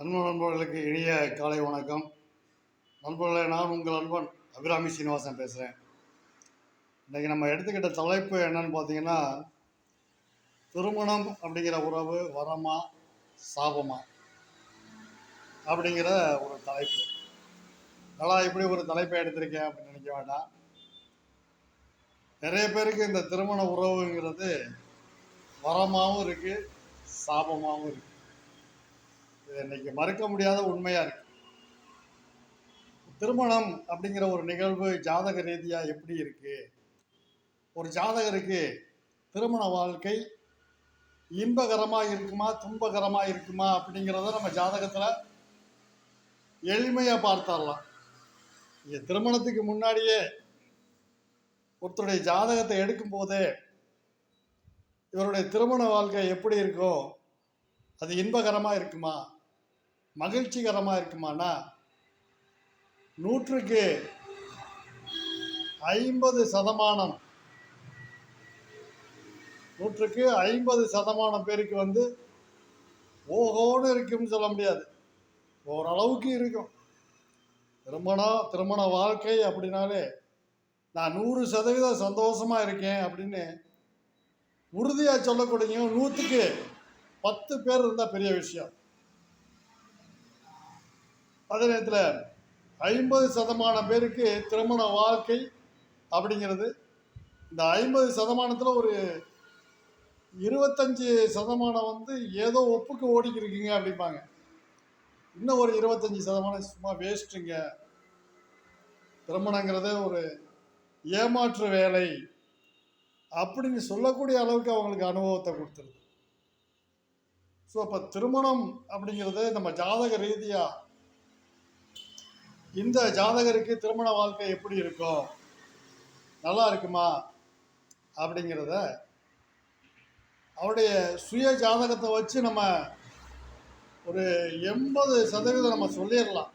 அன்பு நண்பர்களுக்கு இனிய காலை வணக்கம். நண்பர்களே நான் உங்கள் அன்பன் அபிராமி சீனிவாசன் பேசுகிறேன் இன்றைக்கி நம்ம எடுத்துக்கிட்ட தலைப்பு என்னன்னு பார்த்தீங்கன்னா திருமணம் அப்படிங்கிற உறவு வரமா சாபமா அப்படிங்கிற ஒரு தலைப்பு. நல்லா இப்படி ஒரு தலைப்பை எடுத்திருக்கேன் அப்படின்னு நினைக்க வேண்டாம். நிறைய பேருக்கு இந்த திருமண உறவுங்கிறது வரமாகவும் இருக்குது சாபமாகவும் இருக்குது இன்னைக்கு மறுக்க முடியாத உண்மையா இருக்கு. திருமணம் அப்படிங்கிற ஒரு நிகழ்வு ஜாதக ரீதியா எப்படி இருக்கு? ஒரு ஜாதகருக்கு திருமண வாழ்க்கை இன்பகரமா இருக்குமா துன்பகரமா இருக்குமா அப்படிங்கிறத நம்ம ஜாதகத்துல எளிமையா பார்த்தரலாம் திருமணத்துக்கு முன்னாடியே ஒருத்தருடைய ஜாதகத்தை எடுக்கும் போதே இவருடைய திருமண வாழ்க்கை எப்படி இருக்கும் அது இன்பகரமா இருக்குமா? மகிழ்ச்சிகரமாக இருக்குமானா? நூற்றுக்கு ஐம்பது சதமானம். நூற்றுக்கு ஐம்பது சதமானம் பேருக்கு வந்து ஓஹோன்னு இருக்கும்னு சொல்ல முடியாது. ஓரளவுக்கு இருக்கும். திருமணம் திருமண வாழ்க்கை அப்படின்னாலே நான் நூறு சதவீதம் சந்தோஷமாக இருக்கேன் அப்படின்னு உறுதியாக சொல்லக்கூடிய நூற்றுக்கு பத்து பேர் இருந்தால் பெரிய விஷயம். அதே நேரத்தில் ஐம்பது சதமானம் பேருக்கு திருமண வாழ்க்கை அப்படிங்கிறது. இந்த ஐம்பது சதமானத்தில் ஒரு இருபத்தஞ்சி சதமானம் வந்து ஏதோ ஒப்புக்கு ஓடிக்கிருக்கீங்க அப்படிம்பாங்க. இன்னும் ஒரு இருபத்தஞ்சி சதமானம் சும்மா வேஸ்ட்டுங்க. திருமணங்கிறதே ஒரு ஏமாற்று வேலை அப்படின்னு சொல்லக்கூடிய அளவுக்கு அவங்களுக்கு அனுபவத்தை கொடுத்துருது. ஸோ அப்போ திருமணம் அப்படிங்கிறது நம்ம ஜாதக ரீதியாக இந்த ஜாதகருக்கு திருமண வாழ்க்கை எப்படி இருக்கும்? நல்லா இருக்குமா? அப்படிங்கிறத அவருடைய சுய ஜாதகத்தை வச்சு நம்ம ஒரு எண்பது சதவீதம் நம்ம சொல்லிடலாம்.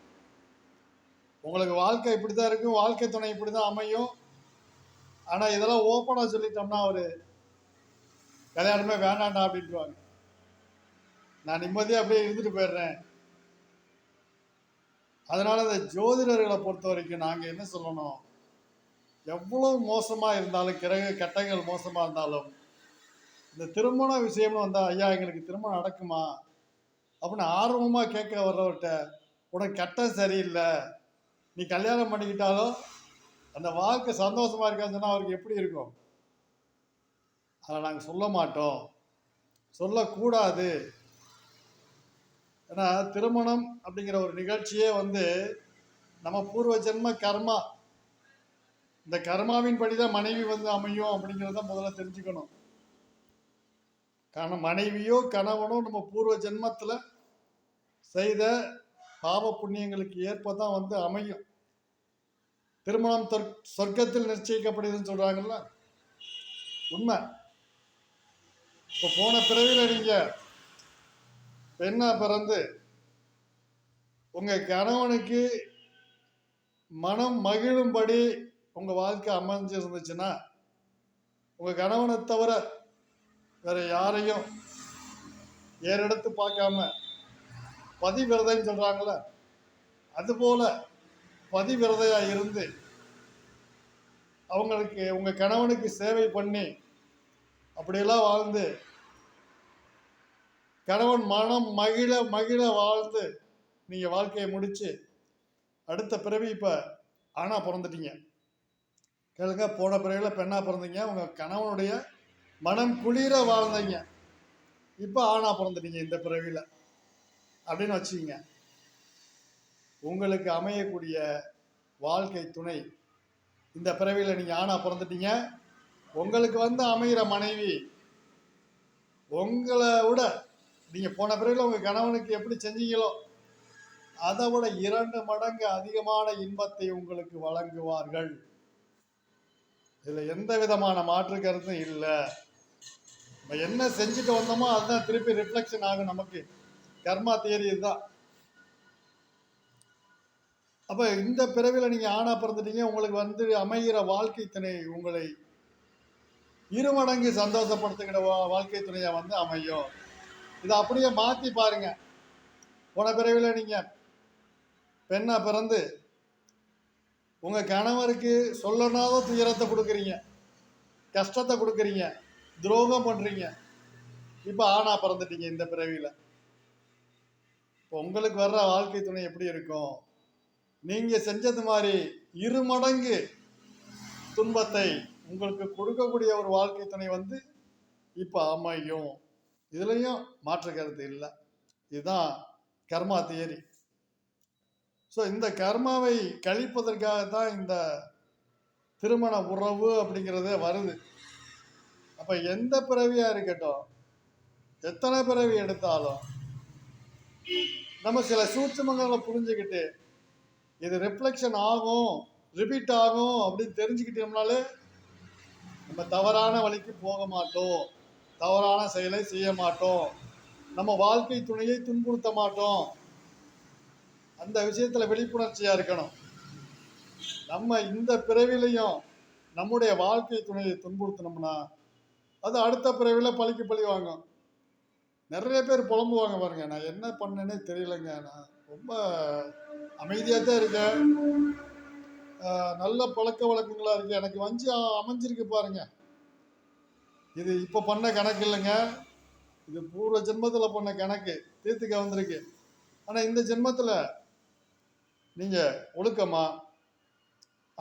உங்களுக்கு வாழ்க்கை இப்படி தான் இருக்கும் வாழ்க்கை துணை இப்படி தான் அமையும். ஆனால் இதெல்லாம் ஓப்பனாக சொல்லிட்டோம்னா அவர் கல்யாணமே வேண்டாண்டா அப்படின்ட்டுவாங்க நான் நிம்மதியாக அப்படியே இருந்துட்டு போயிடுறேன். அதனால் இந்த ஜோதிடர்களை பொறுத்த வரைக்கும் நாங்கள் என்ன சொல்லணும்? எவ்வளோ மோசமாக இருந்தாலும் கிரக கட்டங்கள் மோசமாக இருந்தாலும் இந்த திருமண விஷயம்னு வந்தால் ஐயா எங்களுக்கு திருமணம் நடக்குமா? அப்படின்னு ஆர்வமாக கேட்க வர்றவர்கிட்ட உனக்கு கட்டம் சரியில்லை. நீ கல்யாணம் பண்ணிக்கிட்டாலும் அந்த வாழ்க்கை சந்தோஷமாக இருக்கான்னு சொன்னால் அவருக்கு எப்படி இருக்கும்? அதை நாங்கள் சொல்ல மாட்டோம். சொல்லக்கூடாது. ஏன்னா திருமணம் அப்படிங்கிற ஒரு நிகழ்ச்சியே வந்து நம்ம பூர்வ ஜென்ம கர்மா. இந்த கர்மாவின் படி தான் மனைவி வந்து அமையும் அப்படிங்கிறத முதல்ல தெரிஞ்சுக்கணும். கண மனைவியோ கணவனோ நம்ம பூர்வ ஜென்மத்தில் செய்த பாவ புண்ணியங்களுக்கு ஏற்ப தான் வந்து அமையும். திருமணம் தொற் சொர்க்கத்தில் நிச்சயிக்கப்படுதுன்னு சொல்கிறாங்கல்ல உண்மை. இப்போ போன பிறவியில் நீங்கள் பெண்ணா பிறந்து உங்கள் கணவனுக்கு மனம் மகிழும்படி உங்கள் வாழ்க்கை அமைஞ்சிருந்துச்சுன்னா உங்கள் கணவனை தவிர வேற யாரையும் ஏறெடுத்து பார்க்காம பதிவிரதைன்னு சொல்கிறாங்கள அதுபோல் பதிவிரதையாக இருந்து அவங்களுக்கு உங்கள் கணவனுக்கு சேவை பண்ணி அப்படியெல்லாம் வாழ்ந்து கணவன் மனம் மகிழ மகிழ வாழ்ந்து நீங்கள் வாழ்க்கையை முடித்து அடுத்த பிறவி இப்போ ஆணாக பிறந்துட்டீங்க. கேளுங்க போன பிறவியில் பெண்ணாக பிறந்தீங்க? உங்கள் கணவனுடைய மனம் குளிர வாழ்ந்தீங்க. இப்போ ஆணாக பிறந்துட்டீங்க இந்த பிறவியில். அப்படின்னு வச்சுக்கிங்க. உங்களுக்கு அமையக்கூடிய வாழ்க்கை துணை இந்த பிறவியில் நீங்கள் ஆணாக பிறந்துட்டீங்க. உங்களுக்கு வந்து அமைகிற மனைவி உங்களை விட நீங்கள் போன பிறகு உங்கள் கணவனுக்கு எப்படி செஞ்சீங்களோ அதை விட இரண்டு மடங்கு அதிகமான இன்பத்தை உங்களுக்கு வழங்குவார்கள். இதில் எந்த விதமான மாற்று கருத்தும் இல்லை. நம்ம என்ன செஞ்சுட்டு வந்தோமோ அதுதான் திருப்பி ரிஃப்ளெக்ஷன் ஆகும் நமக்கு. கர்மா தியரி இதுதான். அப்போ இந்த பிறவியில் நீங்கள் ஆணாக பிறந்துட்டீங்க உங்களுக்கு வந்து அமைகிற வாழ்க்கை துணை உங்களை இருமடங்கு சந்தோஷப்படுத்துகிற வா- வாழ்க்கை துணையாக வந்து அமையும். இதை அப்படியே மாற்றி பாருங்க. போன பிறவியில் நீங்கள் பெண்ணா பிறந்து உங்கள் கணவருக்கு சொல்லனாத துயரத்தை கொடுக்குறீங்க. கஷ்டத்தை கொடுக்குறீங்க. துரோகம் பண்ணுறீங்க இப்போ ஆணா பிறந்துட்டீங்க இந்த பிறவியில் இப்போ உங்களுக்கு வர்ற வாழ்க்கை துணை எப்படி இருக்கும்? நீங்கள் செஞ்சது மாதிரி இரு மடங்கு துன்பத்தை உங்களுக்கு கொடுக்கக்கூடிய ஒரு வாழ்க்கை துணை வந்து இப்போ அமையும். இதுலேயும் மாற்று கருத்து இல்லை. இதுதான் கர்மா தியரி. ஸோ இந்த கர்மாவை கழிப்பதற்காக தான் இந்த திருமண உறவு அப்படிங்கிறதே வருது. அப்போ எந்த பிறவியாக இருக்கட்டும் எத்தனை பிறவி எடுத்தாலும் நம்ம சில சூட்சமங்களை புரிஞ்சுக்கிட்டு இது ரிஃப்ளெக்ஷன் ஆகும் ரிப்பீட் ஆகும் அப்படின்னு தெரிஞ்சுக்கிட்டோம்னாலே நம்ம தவறான வழிக்கு போக மாட்டோம். தவறான செயலை செய்ய மாட்டோம். நம்ம வாழ்க்கை துணையை துன்புறுத்த மாட்டோம். அந்த விஷயத்தில் விழிப்புணர்ச்சியாக இருக்கணும். நம்ம இந்த பிறவிலையும் நம்முடைய வாழ்க்கை துணையை துன்புறுத்தினோம்னா அது அடுத்த பிறவில பழிக்கு பழி வாங்கும். நிறைய பேர் புலம்புவாங்க பாருங்க. நான் என்ன பண்ணேனே தெரியலங்க. நான் ரொம்ப அமைதியாக தான் இருக்கேன். நல்ல பழக்க வழக்கங்களாக இருக்குது எனக்கு வஞ்சி அமைஞ்சிருக்கு பாருங்கள் இது இப்போ பண்ண கணக்கு இல்லைங்க. இது பூர்வ ஜென்மத்தில் பண்ண கணக்கு. தீர்த்துக்க வந்திருக்கு. ஆனால் இந்த ஜென்மத்தில் நீங்கள் ஒழுக்கமாக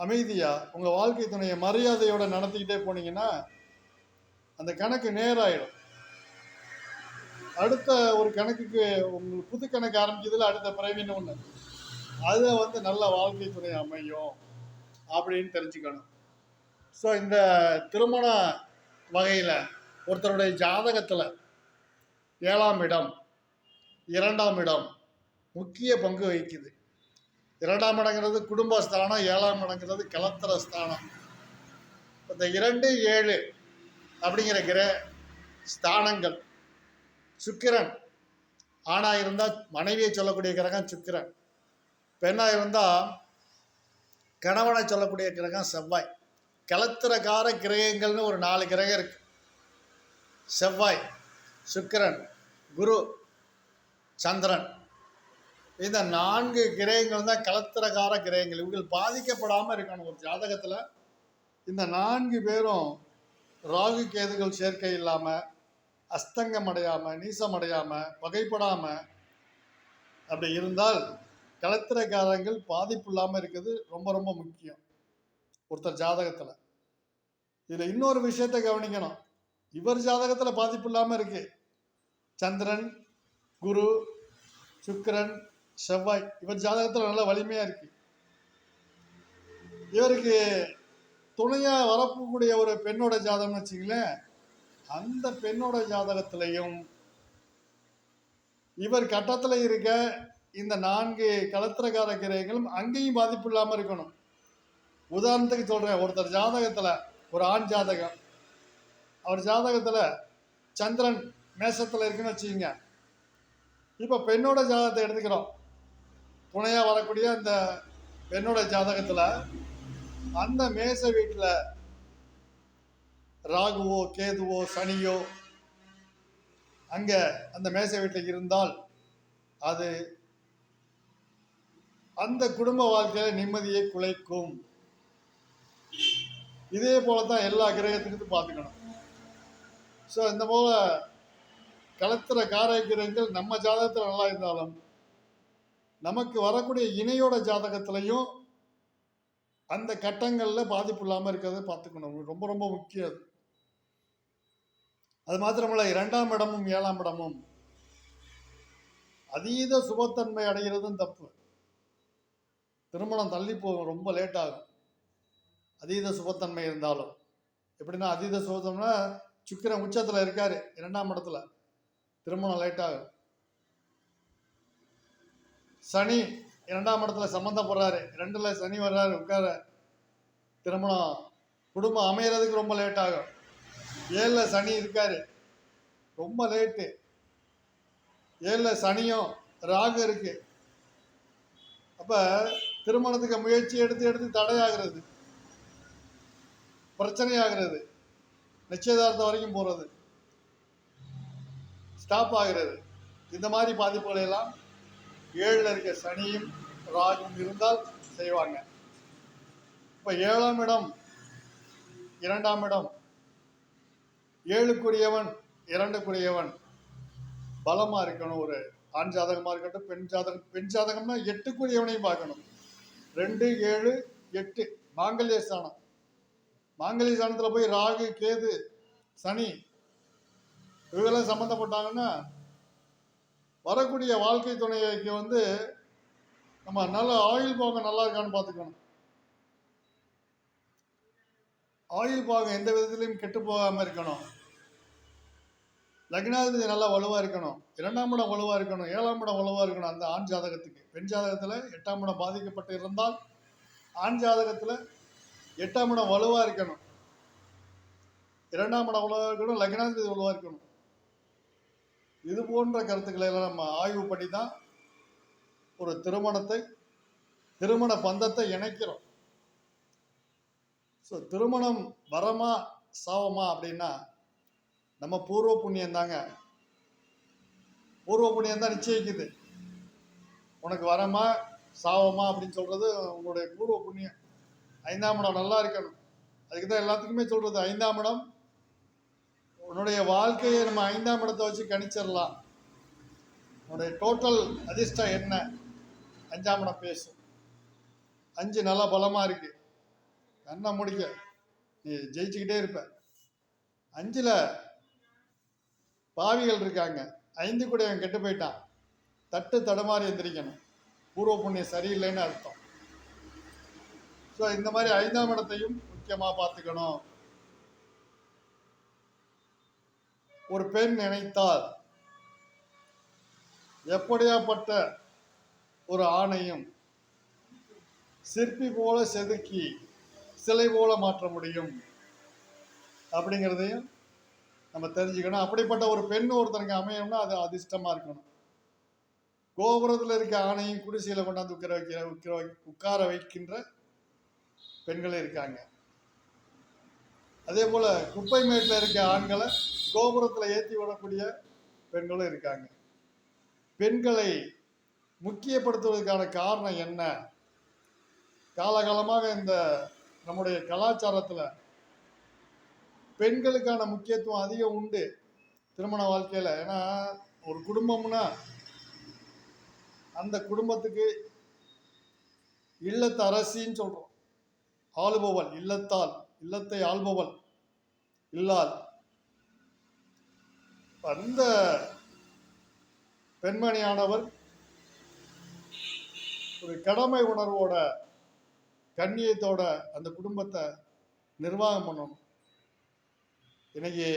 அமைதியாக உங்கள் வாழ்க்கை துணையை மரியாதையோடு நடத்திக்கிட்டே போனீங்கன்னா அந்த கணக்கு நேராயிடும். அடுத்த ஒரு கணக்குக்கு உங்களுக்கு புது கணக்கு ஆரம்பிக்கிறதுல அடுத்த பிறவின்னு ஒன்று அது வந்து நல்ல வாழ்க்கை துணை அமையும் அப்படின்னு தெரிஞ்சுக்கணும். ஸோ இந்த திருமண வகையில் ஒருத்தருடைய ஜாதகத்தில் ஏழாம் இடம் இரண்டாம் இடம் முக்கிய பங்கு வகிக்குது. இரண்டாம் இடங்கிறது குடும்பஸ்தானம் ஏழாம் இடங்கிறது கலத்திர ஸ்தானம் இந்த இரண்டு ஏழு அப்படிங்கிற கிர ஸ்தானங்கள் சுக்கிரன் ஆணாக இருந்தால் மனைவியை சொல்லக்கூடிய கிரகம் சுக்கிரன். பெண்ணாக இருந்தால் கணவனை சொல்லக்கூடிய கிரகம் செவ்வாய். கலத்திரக்கார கிரகங்கள்னு ஒரு நாலு கிரகம் இருக்கு. செவ்வாய் சுக்கிரன் குரு சந்திரன். இந்த நான்கு கிரகங்கள் தான் கலத்திரக்கார கிரகங்கள். இவர்கள் பாதிக்கப்படாமல் இருக்கணும் ஒரு ஜாதகத்தில். இந்த நான்கு பேரும் ராகு கேதுகள் சேர்க்கை இல்லாமல் அஸ்தங்கம் அடையாமல் நீசம் அடையாமல் வகைப்படாமல் அப்படி இருந்தால் கலத்திரக்காரங்கள் பாதிப்பு இல்லாமல் இருக்கிறது ரொம்ப ரொம்ப முக்கியம். ஒருத்தர் ஜாதகத்தில். இதில் இன்னொரு விஷயத்தை கவனிக்கணும். இவர் ஜாதகத்தில் பாதிப்பு இல்லாமல் இருக்கு. சந்திரன் குரு சுக்கிரன் செவ்வாய் இவர் ஜாதகத்தில் நல்லா வலிமையாக இருக்கு. இவருக்கு துணையாக வரக்கூடிய ஒரு பெண்ணோட ஜாதகம்னு வச்சுங்களேன் அந்த பெண்ணோட ஜாதகத்திலையும் இவர் கட்டத்தில் இருக்க இந்த நான்கு கலத்திரக்கார கிரகங்களும் அங்கேயும் பாதிப்பு இல்லாமல் இருக்கணும். உதாரணத்துக்கு சொல்கிறேன் ஒருத்தர் ஜாதகத்தில் ஒரு ஆண் ஜாதகம். அவர் ஜாதகத்தில் சந்திரன் மேசத்தில் இருக்குன்னு வச்சுக்கோங்க. இப்போ பெண்ணோட ஜாதகத்தை எடுத்துக்கிறோம். துணையாக வரக்கூடிய அந்த பெண்ணோட ஜாதகத்தில் அந்த மேச வீட்டில் ராகுவோ கேதுவோ சனியோ அங்கே அந்த மேச வீட்டில் இருந்தால் அது அந்த குடும்ப வாழ்க்கையில் நிம்மதியை குலைக்கும். இதே போல தான் எல்லா கிரகத்துக்கும் பார்த்துக்கணும். ஸோ இந்த போல கலத்துற காரை கிரகங்கள் நம்ம ஜாதகத்தில் நல்லா இருந்தாலும் நமக்கு வரக்கூடிய இணையோட ஜாதகத்திலையும் அந்த கட்டங்களில் பாதிப்பு இல்லாமல் இருக்கிறத பார்த்துக்கணும். ரொம்ப ரொம்ப முக்கியம் அது. அது மாத்திரமல்ல இரண்டாம் இடமும் ஏழாம் இடமும். அதீத சுபத்தன்மை அடைகிறதும் தப்பு. திருமணம் தள்ளி போகும் ரொம்ப லேட் ஆகும். அதீத சுபத்தன்மை இருந்தாலும். எப்படின்னா அதீத சுபத்தம்னா சுக்கிரன் உச்சத்தில் இருக்காரு இரண்டாம் இடத்துல. திருமணம் லேட்டாகும் சனி இரண்டாம் இடத்துல சம்மந்தப்படுறாரு. ரெண்டில் சனி வர்றாரு உட்கார. திருமணம் குடும்பம் அமையறதுக்கு ரொம்ப லேட் ஆகும். ஏழில் சனி இருக்காரு ரொம்ப லேட்டு ஏழில் சனியும் ராகு இருக்கு. அப்போ திருமணத்துக்கு முயற்சி எடுத்து எடுத்து தடையாகிறது. பிரச்சனையாகிறது. நிச்சயதார்த்தம் வரைக்கும் போகிறது ஸ்டாப் ஆகிறது. இந்த மாதிரி பாதிப்புகளை எல்லாம் ஏழில் இருக்க சனியும் ராகும் இருந்தால் செய்வாங்க. இப்போ ஏழாம் இடம் இரண்டாம் இடம். ஏழுக்குரியவன் இரண்டுக்குரியவன். பலமாக இருக்கணும் ஒரு ஆண் ஜாதகமாக இருக்கட்டும் பெண் ஜாதகம். பெண் ஜாதகம்னா எட்டுக்குரியவனையும் பார்க்கணும். ரெண்டு ஏழு எட்டு. மாங்கல்ய ஸ்தானம். மாங்கலி சாணத்தில் போய் ராகு கேது சனி இவங்கெல்லாம் சம்மந்தப்பட்டாங்கன்னா வரக்கூடிய வாழ்க்கை துணைக்கு வந்து நம்ம நல்ல ஆயுள் பாகம் நல்லா இருக்கான்னு பார்த்துக்கணும். ஆயில் பாகம் எந்த விதத்திலையும் கெட்டு போகாமல் இருக்கணும். லக்னாதிபதி நல்லா வலுவாக இருக்கணும். இரண்டாம் இடம் வலுவாக இருக்கணும். ஏழாம் இடம் வலுவாக இருக்கணும் அந்த ஆண் ஜாதகத்துக்கு. பெண் ஜாதகத்தில் எட்டாம் இடம் பாதிக்கப்பட்டு இருந்தால் ஆண் ஜாதகத்தில் எட்டாம் இடம் வலுவாக இருக்கணும். இரண்டாம் இடம் வலுவா இருக்கணும் லக்னாதிபதி வலுவாக இருக்கணும். இது போன்ற கருத்துக்களை எல்லாம் நம்ம ஆய்வு பண்ணி தான் ஒரு திருமணத்தை திருமண பந்தத்தை இணைக்கிறோம். ஸோ திருமணம் வரமா சாவமா அப்படின்னா நம்ம பூர்வ புண்ணியம் தாங்க. பூர்வ புண்ணியம் தான் நிச்சயிக்குது. உனக்கு வரமா சாவமா அப்படின்னு சொல்றது உங்களுடைய பூர்வ புண்ணியம். ஐந்தாம் இடம் நல்லா இருக்கணும். அதுக்கு தான் எல்லாத்துக்குமே சொல்கிறது ஐந்தாம் இடம். உன்னுடைய வாழ்க்கையை நம்ம ஐந்தாம் இடத்தை வச்சு கணிச்சிடலாம். உன்னுடைய டோட்டல் அதிர்ஷ்டம் என்ன? அஞ்சாம் இடம் பேசும் அஞ்சு நல்லா பலமாக இருக்கு. கண்ணை முடிக்க. நீ ஜெயிச்சுக்கிட்டே இருப்ப. அஞ்சில் பாவிகள் இருக்காங்க. ஐந்து கூட அவன் கெட்டு போயிட்டான். தட்டு தடுமாறி எந்திரிக்கணும். பூர்வ புண்ணியம் சரியில்லைன்னு அர்த்தம். ஸோ இந்த மாதிரி ஐந்தாம் இடத்தையும் முக்கியமாக பார்த்துக்கணும். ஒரு பெண் நினைத்தால் எப்படியாப்பட்ட ஒரு ஆணையும் சிற்பி போல செதுக்கி சிலை போல மாற்ற முடியும்? அப்படிங்கிறதையும் நம்ம தெரிஞ்சுக்கணும். அப்படிப்பட்ட ஒரு பெண் ஒருத்தனுக்கு அமையணும்னா அது அதிர்ஷ்டமா இருக்கணும். கோபுரத்தில் இருக்க ஆணையும் குடிசையில் கொண்டாந்து உட்கார வைக்கிற உட்கார உட்கார வைக்கின்ற பெண்களும் இருக்காங்க. அதே போல குப்பை மேட்டில் இருக்க ஆண்களை கோபுரத்தில் ஏற்றி விடக்கூடிய பெண்களும் இருக்காங்க. பெண்களை முக்கியப்படுத்துவதற்கான காரணம் என்ன? காலகாலமாக இந்த நம்முடைய கலாச்சாரத்தில் பெண்களுக்கான முக்கியத்துவம் அதிகம் உண்டு திருமண வாழ்க்கையில். ஏன்னா ஒரு குடும்பம்னா அந்த குடும்பத்துக்கு இல்லத்த அரசின்னு சொல்கிறோம் ஆளுபவள் இல்லத்தால் இல்லத்தை ஆள்பவள் இல்லால். அந்த பெண்மணியானவர் ஒரு கடமை உணர்வோட கண்ணியத்தோட அந்த குடும்பத்தை நிர்வாகம் பண்ணணும். இன்னைக்கு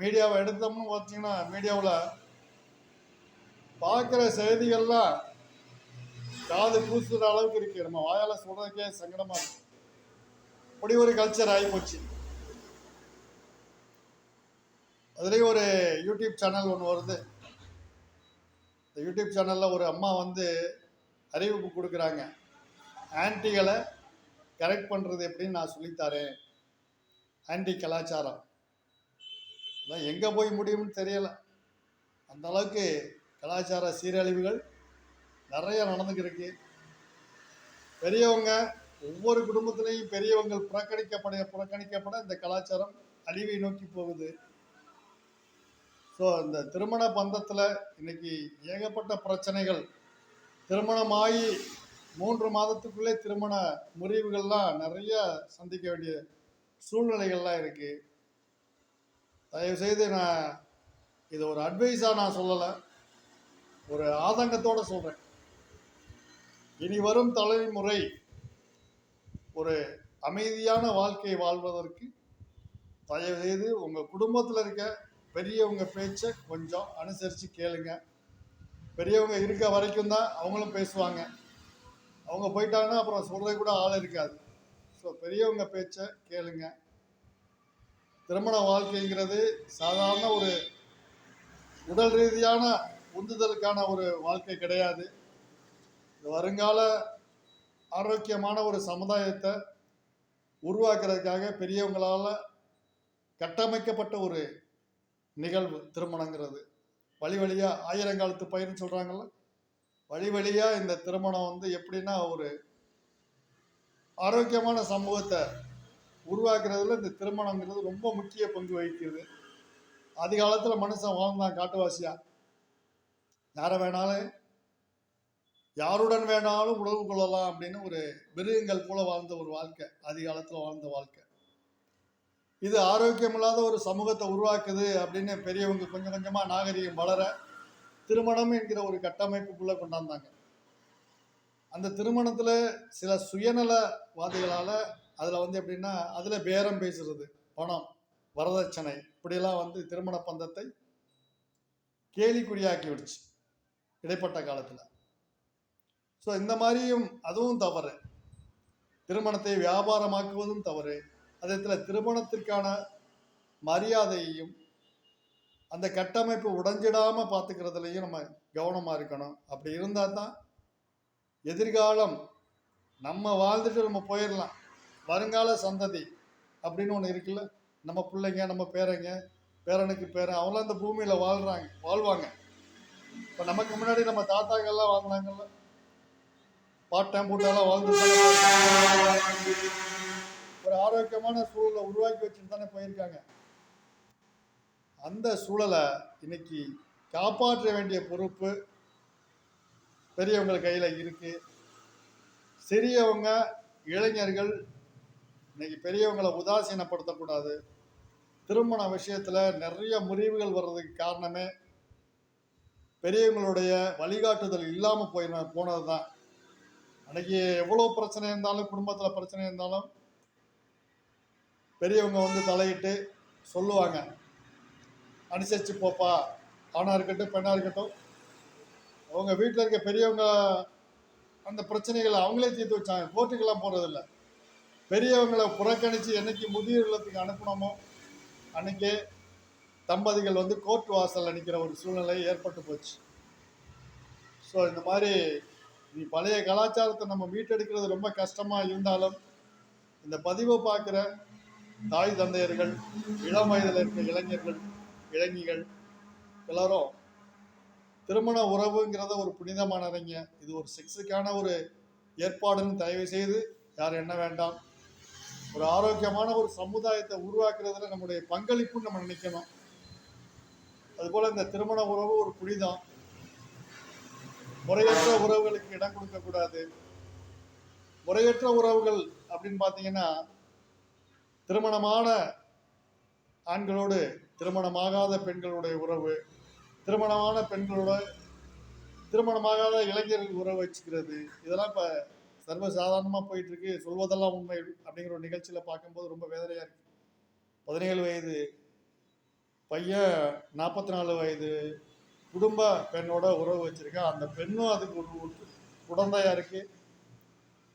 மீடியாவை எடுத்தோம்னு பார்த்தீங்கன்னா மீடியாவில் பார்க்குற செய்திகள்லாம் காது கூசுற அளவுக்கு இருக்கு. நம்ம வாயால் சொல்கிறதுக்கே சங்கடமாக இருக்கு. அப்படி ஒரு கல்ச்சர் ஆகி போச்சு அதுலேயும் ஒரு யூடியூப் சேனல் ஒன்று வருது. இந்த யூடியூப் சேனலில் ஒரு அம்மா வந்து அறிவிப்பு கொடுக்குறாங்க. ஆன்ட்டிகளை கரெக்ட் பண்ணுறது எப்படின்னு நான் சொல்லித்தரேன் ஆன்டி கலாச்சாரம். அதான் எங்கே போய் முடியும்னு தெரியலை. அந்த அளவுக்கு கலாச்சார சீரழிவுகள் நிறைய நடந்துக்கிருக்கு பெரியவங்க ஒவ்வொரு குடும்பத்திலையும் பெரியவங்கள் புறக்கணிக்கப்பட புறக்கணிக்கப்பட இந்த கலாச்சாரம் அழிவை நோக்கி போகுது. ஸோ இந்த திருமண பந்தத்தில் இன்னைக்கு ஏகப்பட்ட பிரச்சனைகள். திருமணமாகி மூன்று மாதத்துக்குள்ளே திருமண முறிவுகள்லாம் நிறைய சந்திக்க வேண்டிய சூழ்நிலைகள்லாம் இருக்குது தயவுசெய்து நான் இது ஒரு அட்வைஸாக நான் சொல்லலை. ஒரு ஆதங்கத்தோடு சொல்கிறேன் இனி வரும் தலைமுறை ஒரு அமைதியான வாழ்க்கையை வாழ்வதற்கு தயவுசெய்து உங்கள் குடும்பத்தில் இருக்க பெரியவங்க பேச்சை கொஞ்சம் அனுசரித்து கேளுங்க. பெரியவங்க இருக்க வரைக்கும் தான் அவங்களும் பேசுவாங்க. அவங்க போயிட்டாங்கன்னா அப்புறம் சொல்கிறது கூட ஆள் இருக்காது. ஸோ பெரியவங்க பேச்சை கேளுங்க. திருமண வாழ்க்கைங்கிறது சாதாரண ஒரு உடல் ரீதியான உந்துதலுக்கான ஒரு வாழ்க்கை கிடையாது. வருங்கால ஆரோக்கியமான ஒரு சமுதாயத்தை உருவாக்குறதுக்காக பெரியவங்களால் கட்டமைக்கப்பட்ட ஒரு நிகழ்வு திருமணங்கிறது. வழி வழியாக ஆயிரங்காலத்து பயிர்னு சொல்கிறாங்கல்ல வழி வழியாக இந்த திருமணம் வந்து எப்படின்னா ஒரு ஆரோக்கியமான சமூகத்தை உருவாக்குறதுல இந்த திருமணங்கிறது ரொம்ப முக்கிய பங்கு வகிக்கிறது ஆதி மனுஷன் வாழ்ந்தான் காட்டுவாசியாக யாரை வேணாலும் யாருடன் வேணாலும் உறவு கொள்ளலாம் அப்படின்னு ஒரு மிருகங்கள் போல வாழ்ந்த ஒரு வாழ்க்கை அதிகாலத்தில் வாழ்ந்த வாழ்க்கை. இது ஆரோக்கியமில்லாத ஒரு சமூகத்தை உருவாக்குது அப்படின்னு பெரியவங்க கொஞ்சம் கொஞ்சமாக நாகரிகம் வளர திருமணம் என்கிற ஒரு கட்டமைப்புக்குள்ளே கொண்டாந்தாங்க. அந்த திருமணத்தில் சில சுயநலவாதிகளால் அதில் வந்து எப்படின்னா அதில் பேரம் பேசுறது பணம் வரதட்சணை இப்படியெல்லாம் வந்து திருமண பந்தத்தை கேலிக்குறியாக்கி விடுச்சு. இடைப்பட்ட காலத்தில். ஸோ இந்த மாதிரியும் அதுவும் தவறு. திருமணத்தை வியாபாரமாக்குவதும் தவறு. அதே இடத்துல திருமணத்திற்கான மரியாதையையும் அந்த கட்டமைப்பு உடஞ்சிடாமல் பார்த்துக்கிறதுலையும் நம்ம கவனமாக இருக்கணும். அப்படி இருந்தால் தான் எதிர்காலம் நம்ம வாழ்ந்துட்டு நம்ம போயிடலாம் வருங்கால சந்ததி அப்படின்னு ஒன்று இருக்குல்ல? நம்ம பிள்ளைங்க நம்ம பேரங்க பேரனுக்கு பேரன் அவங்களாம் அந்த பூமியில் வாழ்கிறாங்க வாழ்வாங்க. இப்போ நமக்கு முன்னாடி நம்ம தாத்தாக்கள்லாம் வாழ்ந்தாங்கல்ல? பாட்டம் போட்டாலாம் வாழ்ந்து ஒரு ஆரோக்கியமான சூழலை உருவாக்கி வச்சுட்டு தானே போயிருக்காங்க. அந்த சூழலை இன்னைக்கு காப்பாற்ற வேண்டிய பொறுப்பு பெரியவங்க கையில் இருக்கு. சிறியவங்க இளைஞர்கள் இன்னைக்கு பெரியவங்களை உதாசீனப்படுத்தக்கூடாது. திருமண விஷயத்தில் நிறைய முறிவுகள் வர்றதுக்கு காரணமே பெரியவங்களுடைய வழிகாட்டுதல் இல்லாமல் போயின போனது தான் அன்னைக்கு எவ்வளோ பிரச்சனை இருந்தாலும் குடும்பத்தில் பிரச்சனை இருந்தாலும் பெரியவங்க வந்து தலையிட்டு சொல்லுவாங்க. அனுசரித்து போப்பா ஆணாக இருக்கட்டும் பெண்ணாக இருக்கட்டும். அவங்க வீட்டில் இருக்க பெரியவங்க அந்த பிரச்சனைகளை அவங்களே தீர்த்து வச்சாங்க. கோர்ட்டுக்கெல்லாம் போகிறதில்ல பெரியவங்களை புறக்கணித்து என்னைக்கு முதியோர் இல்லத்துக்கு அனுப்பினோமோ அன்றைக்கே தம்பதிகள் வந்து கோர்ட் வாசலில் நிற்கிற ஒரு சூழ்நிலை ஏற்பட்டு போச்சு. ஸோ இந்த மாதிரி இனி பழைய கலாச்சாரத்தை நம்ம மீட்டெடுக்கிறது ரொம்ப கஷ்டமாக இருந்தாலும் இந்த பதிவை பார்க்குற தாய் தந்தையர்கள் இளம் வயதில் இருக்க இளைஞர்கள் இளைஞிகள் எல்லாரும் திருமண உறவுங்கிறத ஒரு புனிதமானவங்க இது ஒரு செக்ஸுக்கான ஒரு ஏற்பாடுன்னு தயவு செய்து யார் என்ன வேண்டாம். ஒரு ஆரோக்கியமான ஒரு சமுதாயத்தை உருவாக்குறதுல நம்முடைய பங்களிப்புன்னு நம்ம நினைக்கணும். அதுபோல் இந்த திருமண உறவு ஒரு புனிதம். முறையற்ற உறவுகளுக்கு இடம் கொடுக்க கூடாது. முறையற்ற உறவுகள் அப்படின்னு பார்த்தீங்கன்னா திருமணமான ஆண்களோடு திருமணமாகாத பெண்களுடைய உறவு திருமணமான பெண்களோட திருமணமாகாத இளைஞர்கள் உறவு வச்சுக்கிறது. இதெல்லாம் இப்போ சர்வசாதாரணமாக போயிட்டுருக்கு. சொல்வதெல்லாம் உண்மை அப்படிங்கிற ஒரு நிகழ்ச்சியில் பார்க்கும்போது ரொம்ப வேதனையாக இருக்குது பதினேழு வயது பையன் நாற்பத்தி நாலு வயது குடும்ப பெண்ணோட உறவு வச்சிருக்கா அந்த பெண்ணும் அதுக்கு ஒரு உடந்தையாக இருக்கு.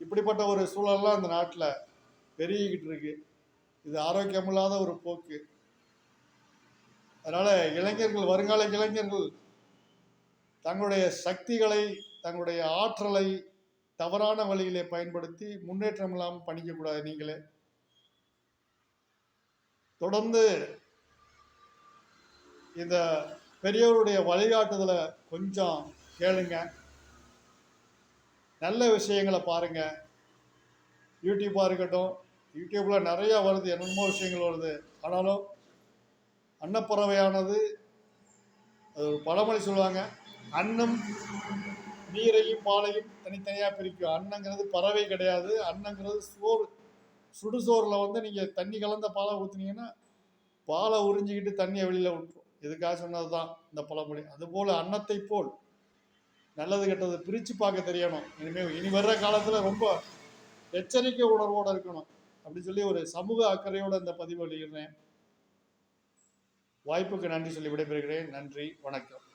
இப்படிப்பட்ட ஒரு சூழல்லாம் அந்த நாட்டில் பெருகிக்கிட்டு இருக்கு. இது ஆரோக்கியமில்லாத ஒரு போக்கு. அதனால இளைஞர்கள் வருங்கால இளைஞர்கள் தங்களுடைய சக்திகளை தங்களுடைய ஆற்றலை தவறான வழியிலே பயன்படுத்தி முன்னேற்றம் இல்லாமல் பண்ணிக்கக்கூடாது நீங்களே. தொடர்ந்து இந்த பெரியவருடைய வழிகாட்டுதலை கொஞ்சம் கேளுங்க. நல்ல விஷயங்களை பாருங்க. யூடியூப்பாக இருக்கட்டும் யூடியூப்பில் நிறையா வருது என்னென்னமோ விஷயங்கள் வருது. ஆனாலும் அன்னப்பறவையானது அது ஒரு பழமொழி சொல்லுவாங்க. அன்னம் நீரையும் பாலையும் தனித்தனியாக பிரிக்கும் அன்னங்கிறது பறவை கிடையாது. அன்னங்கிறது சோறு. சுடுசோறில் வந்து நீங்கள் தண்ணி கலந்த பாலை ஊற்றுனீங்கன்னா பாலை உறிஞ்சிக்கிட்டு தண்ணியை வெளியில் விட்டுரும் இதுக்காக சொன்னது தான் இந்த பழமொழி. அதுபோல் அன்னத்தை போல். நல்லது கெட்டது பிரித்து பார்க்க தெரியணும். இனிமேல் இனி வர்ற காலத்தில் ரொம்ப எச்சரிக்கை உணர்வோடு இருக்கணும். அப்படின்னு சொல்லி ஒரு சமூக அக்கறையோடு இந்த பதிவு வெளியிடுறேன். வாய்ப்புக்கு நன்றி சொல்லி விடைபெறுகிறேன். நன்றி. வணக்கம்.